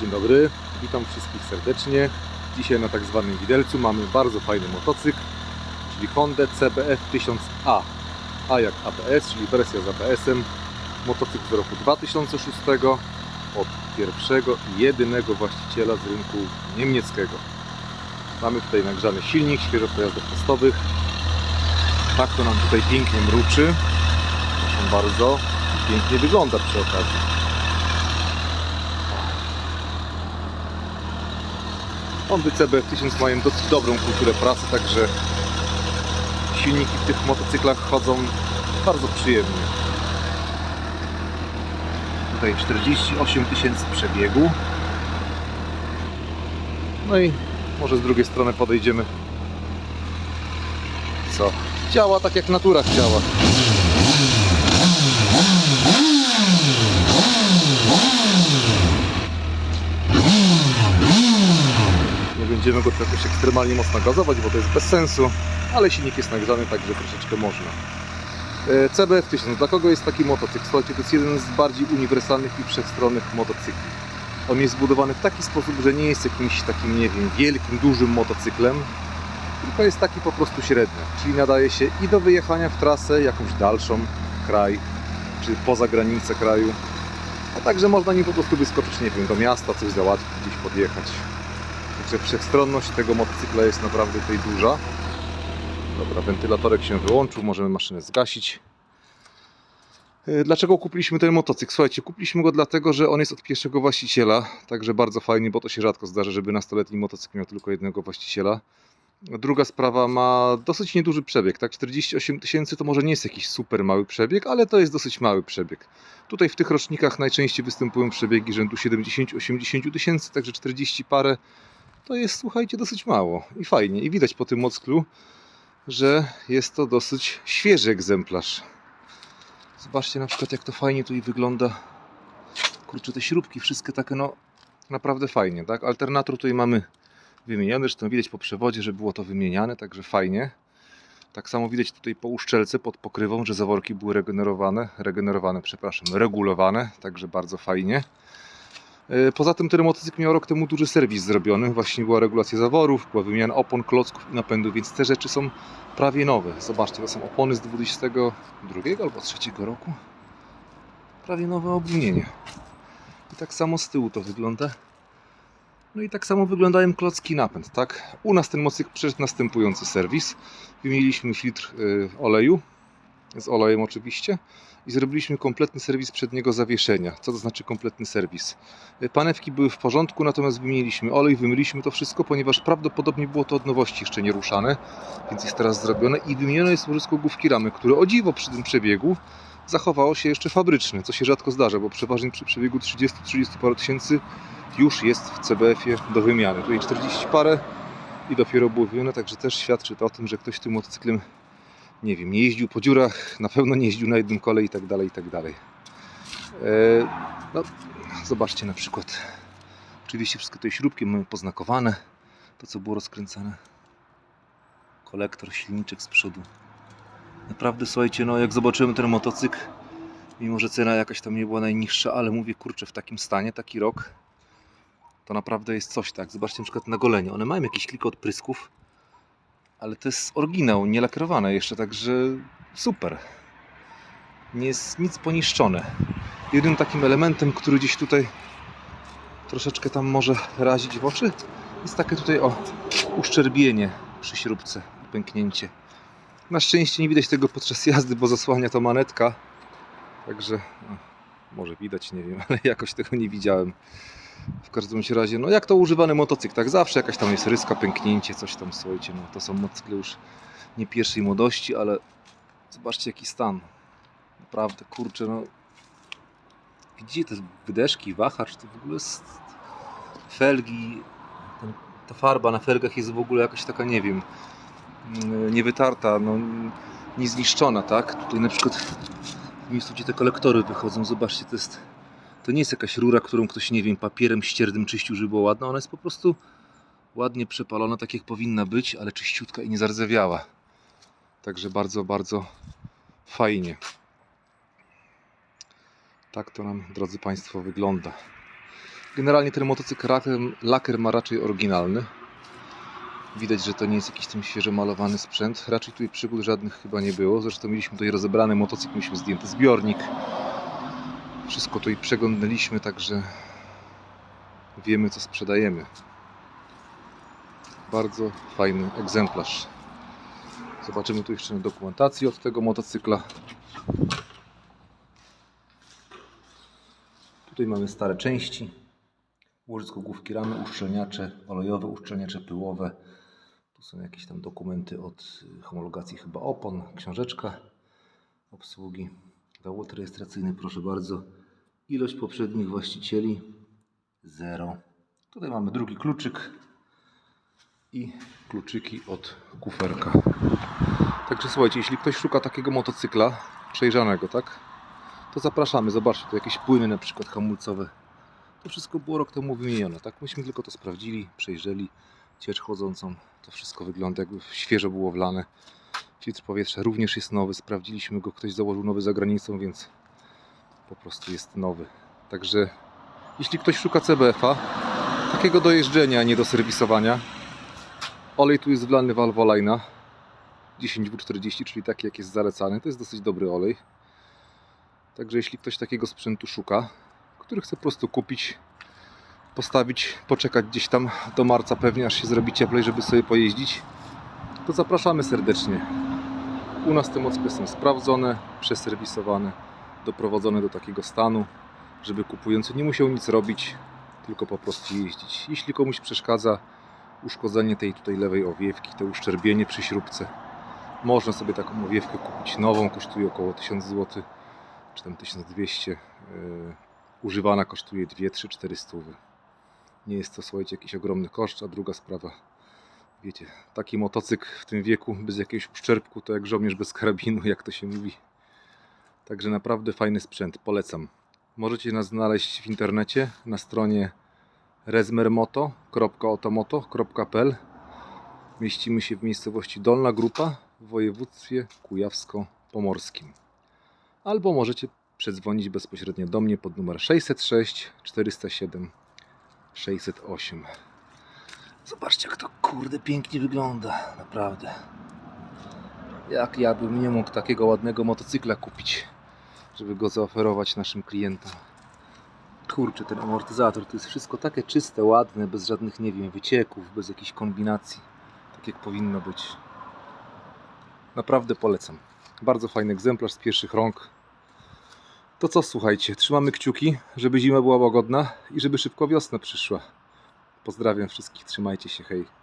Dzień dobry, witam wszystkich serdecznie. Dzisiaj na tak zwanym widelcu mamy bardzo fajny motocykl, czyli Honda CBF 1000A. A jak ABS, czyli wersja z ABS-em. Motocykl z roku 2006 od pierwszego i jedynego właściciela z rynku niemieckiego. Mamy tutaj nagrzany silnik, świeżo pojazdów testowych. Tak to nam tutaj pięknie mruczy. Proszę bardzo. Pięknie wygląda przy okazji. Hondy CBF 1000 mają dosyć dobrą kulturę pracy, także silniki w tych motocyklach chodzą bardzo przyjemnie. Tutaj 48 tysięcy przebiegu. No i może z drugiej strony podejdziemy. Co? Działa tak jak natura chciała. Będziemy go tu jakoś ekstremalnie mocno gazować, bo to jest bez sensu, ale silnik jest nagrzany, także troszeczkę można. E, CBF 1000, dla kogo jest taki motocykl? Słuchajcie, to jest jeden z bardziej uniwersalnych i wszechstronnych motocykli. On jest zbudowany w taki sposób, że nie jest jakimś takim, nie wiem, wielkim, dużym motocyklem, tylko jest taki po prostu średni, czyli nadaje się i do wyjechania w trasę jakąś dalszą, kraj, czy poza granicę kraju, a także można nim po prostu wyskoczyć, nie wiem, do miasta, coś załatwić, gdzieś podjechać. Także wszechstronność tego motocykla jest naprawdę tutaj duża. Dobra, wentylatorek się wyłączył, możemy maszynę zgasić. Yy, Dlaczego kupiliśmy ten motocykl? Słuchajcie, kupiliśmy go dlatego, że on jest od pierwszego właściciela, także bardzo fajnie, bo to się rzadko zdarza, żeby nastoletni motocykl miał tylko jednego właściciela. Druga sprawa ma dosyć nieduży przebieg, tak? 48 tysięcy to może nie jest jakiś super mały przebieg, ale to jest dosyć mały przebieg. Tutaj w tych rocznikach najczęściej występują przebiegi rzędu 70-80 tysięcy, także 40 parę to jest, słuchajcie, dosyć mało i fajnie. I widać po tym mocklu, że jest to dosyć świeży egzemplarz. Zobaczcie na przykład jak to fajnie tutaj wygląda. Kurczę, te śrubki wszystkie takie no naprawdę fajnie, tak? Alternator tutaj mamy wymieniony, zresztą widać po przewodzie, że było to wymieniane, także fajnie. Tak samo widać tutaj po uszczelce pod pokrywą, że zaworki były regenerowane, regenerowane, przepraszam, regulowane, także bardzo fajnie. E, Poza tym ten motocykl miał rok temu duży serwis zrobiony, właśnie była regulacja zaworów, była wymiana opon, klocków i napędu, więc te rzeczy są prawie nowe. Zobaczcie, to są opony z 22 albo 3 roku. Prawie nowe obwinienie. I tak samo z tyłu to wygląda. No i tak samo wyglądają klocki napęd, tak? U nas ten motocykl przeszedł następujący serwis. Wymieniliśmy filtr y, oleju, z olejem oczywiście, i zrobiliśmy kompletny serwis przedniego zawieszenia. Co to znaczy kompletny serwis? Y, Panewki były w porządku, natomiast wymieniliśmy olej, wymyliśmy to wszystko, ponieważ prawdopodobnie było to od nowości jeszcze nie ruszane, więc jest teraz zrobione i wymienione jest łożysko główki ramy, które o dziwo przy tym przebiegu zachowało się jeszcze fabryczne, co się rzadko zdarza, bo przeważnie przy przebiegu 30-30 parę tysięcy już jest w CBF-ie do wymiany. Tutaj 40 parę i dopiero było wymienione, także też świadczy to o tym, że ktoś tym motocyklem, nie wiem, nie jeździł po dziurach, na pewno nie jeździł na jednym kole i tak dalej, i tak dalej. Eee, no, zobaczcie na przykład. Oczywiście wszystkie te śrubki mamy poznakowane, to co było rozkręcane. Kolektor, silniczek z przodu. Naprawdę, słuchajcie, no jak zobaczyłem ten motocykl, mimo że cena jakaś tam nie była najniższa, ale mówię, kurczę, w takim stanie, taki rok, to naprawdę jest coś tak. Zobaczcie na przykład na golenie. One mają jakieś kilka odprysków, ale to jest oryginał, nie lakierowane jeszcze, także super. Nie jest nic poniszczone. Jedynym takim elementem, który gdzieś tutaj troszeczkę tam może razić w oczy, jest takie tutaj o uszczerbienie przy śrubce, pęknięcie. Na szczęście nie widać tego podczas jazdy, bo zasłania to manetka. Także no, może widać, nie wiem, ale jakoś tego nie widziałem. W każdym razie, no jak to używany motocykl, tak zawsze jakaś tam jest ryska, pęknięcie, coś tam, słuchajcie, no to są motocykle już nie pierwszej młodości, ale zobaczcie jaki stan. Naprawdę, kurczę, no widzicie te wydeszki, wahacz, to w ogóle jest felgi, ten, ta farba na felgach jest w ogóle jakaś taka, nie wiem, mm, niewytarta, no niezniszczona, tak? Tutaj na przykład w miejscu, gdzie te kolektory wychodzą, zobaczcie, to jest to nie jest jakaś rura, którą ktoś, nie wiem, papierem ściernym czyścił, żeby była ładna. Ona jest po prostu ładnie przepalona, tak jak powinna być, ale czyściutka i nie zardzewiała. Także bardzo, bardzo fajnie. Tak to nam, drodzy Państwo, wygląda. Generalnie ten motocykl lakier ma raczej oryginalny. Widać, że to nie jest jakiś tam świeżo malowany sprzęt. Raczej tutaj przygód żadnych chyba nie było. Zresztą mieliśmy tutaj rozebrany motocykl, mieliśmy zdjęty zbiornik. Wszystko tutaj przeglądaliśmy, także wiemy co sprzedajemy. Bardzo fajny egzemplarz. Zobaczymy tu jeszcze dokumentację od tego motocykla. Tutaj mamy stare części. Łożysko główki ramy, uszczelniacze olejowe, uszczelniacze pyłowe. Tu są jakieś tam dokumenty od homologacji chyba opon, książeczka obsługi. Dowód rejestracyjny, proszę bardzo. Ilość poprzednich właścicieli 0. Tutaj mamy drugi kluczyk i kluczyki od kuferka. Także słuchajcie, jeśli ktoś szuka takiego motocykla przejrzanego, tak? To zapraszamy, zobaczcie, tu jakieś płyny na przykład hamulcowe. To wszystko było rok temu wymienione, tak? Myśmy tylko to sprawdzili, przejrzeli ciecz chodzącą. To wszystko wygląda jakby świeżo było wlane. Filtr powietrza również jest nowy, sprawdziliśmy go, ktoś założył nowy za granicą, więc po prostu jest nowy. Także jeśli ktoś szuka CBF-a, takiego do jeżdżenia, a nie do serwisowania, olej tu jest wlany Valvoline 10W40, czyli taki jak jest zalecany. To jest dosyć dobry olej. Także jeśli ktoś takiego sprzętu szuka, który chce po prostu kupić, postawić, poczekać gdzieś tam do marca pewnie, aż się zrobi cieplej, żeby sobie pojeździć, to zapraszamy serdecznie. U nas te mocki są sprawdzone, przeserwisowane, doprowadzone do takiego stanu, żeby kupujący nie musiał nic robić, tylko po prostu jeździć. Jeśli komuś przeszkadza uszkodzenie tej tutaj lewej owiewki, to uszczerbienie przy śrubce, można sobie taką owiewkę kupić nową, kosztuje około 1000 zł, czy tam 1200. Yy, używana kosztuje 2, 3, 4 stówy. Nie jest to, słuchajcie, jakiś ogromny koszt, a druga sprawa, wiecie, taki motocykl w tym wieku, bez jakiegoś uszczerbku, to jak żołnierz bez karabinu, jak to się mówi. Także naprawdę fajny sprzęt, polecam. Możecie nas znaleźć w internecie na stronie rezmermoto.otomoto.pl Mieścimy się w miejscowości Dolna Grupa w województwie kujawsko-pomorskim. Albo możecie przedzwonić bezpośrednio do mnie pod numer 606 407 608. Zobaczcie jak to kurde pięknie wygląda, naprawdę. Jak ja bym nie mógł takiego ładnego motocykla kupić, żeby go zaoferować naszym klientom. Kurczę, ten amortyzator to jest wszystko takie czyste, ładne, bez żadnych, nie wiem, wycieków, bez jakichś kombinacji. Tak jak powinno być. Naprawdę polecam. Bardzo fajny egzemplarz z pierwszych rąk. To co, słuchajcie, trzymamy kciuki, żeby zima była łagodna i żeby szybko wiosna przyszła. Pozdrawiam wszystkich, trzymajcie się, hej.